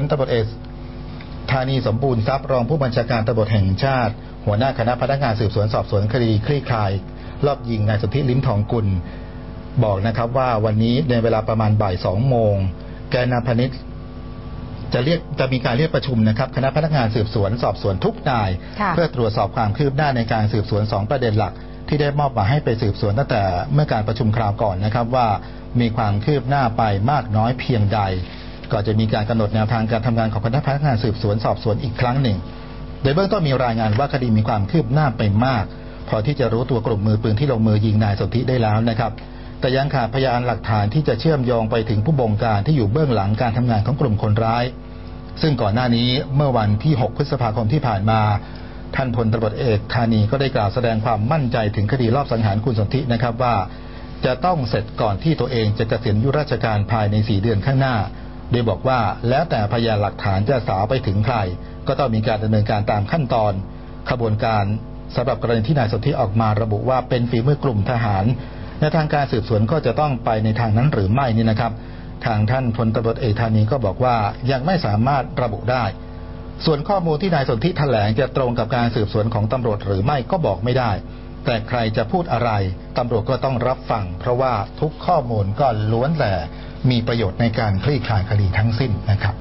ลตำรวจเอกธานีสมบูรณ์ทรัพย์รองผู้บัญชาการตำรวจแห่งชาติ หัวหน้าคณะพนักงานสืบสวนสอบสวนคดีคลี่คลาย รอบยิงนายสนธิลิ้มทองกุล บอกนะครับว่าวันนี้ในเวลาประมาณบ่ายสองโมง แกนนำพนิษฐ์จะเรียกจะมีการเรียกประชุมนะครับ คณะพนักงานสืบสวนสอบสวนทุกนายค่ะเพื่อตรวจสอบความคืบหน้าในการสืบสวนสองประเด็นหลัก ที่ได้มอบหมายให้ไปสืบสวนตั้งแต่เมื่อการประชุมคราวก่อนนะครับว่ามีความคืบหน้าไปมากน้อยเพียงใด ก็จะมีการกำหนดแนวทางการทำงานของคณะพนักงานสืบสวนสอบสวนอีกครั้งหนึ่ง โดยเบื้องต้นมีรายงานว่าคดีมีความคืบหน้าไปมาก พอที่จะรู้ตัวกลุ่มมือปืนที่ลงมือยิงนายสนธิได้แล้วนะครับ แต่ยังขาดพยานหลักฐานที่จะเชื่อมโยงไปถึงผู้บงการที่อยู่เบื้องหลังการทำงานของกลุ่มคนร้าย ซึ่งก่อนหน้านี้เมื่อวันที่ 6 พฤษภาคมที่ผ่านมา ท่านพลตำรวจเอกธานีก็ได้กล่าวแสดงความมั่นใจถึงคดีรอบสังหารคุณสนธินะครับว่า จะต้องเสร็จก่อนที่ตัวเองจะเกษียณยุราชการภายใน4เดือนข้างหน้า โดยบอกว่าแล้วแต่พยานหลักฐานจะสาวไปถึงใคร ก็ต้องมีการดำเนินการตามขั้นตอน ขบวนการสำหรับกรณีที่นายสนธิออกมาระบุว่าเป็นฝีมือกลุ่มทหารในทางการสืบสวนก็จะต้องไปในทางนั้นหรือไม่นี่นะครับ ทางท่านพลตำรวจเอกธานีก็บอกว่ายังไม่สามารถระบุได้ ส่วนข้อมูลที่นายสนธิแถลงจะตรงกับการสืบสวนของตำรวจหรือไม่ก็บอกไม่ได้ แต่ใครจะพูดอะไรตำรวจก็ต้องรับฟัง เพราะว่าทุกข้อมูลก็ล้วนแต่ มีประโยชน์ในการคลี่คลายคดีทั้งสิ้นนะครับ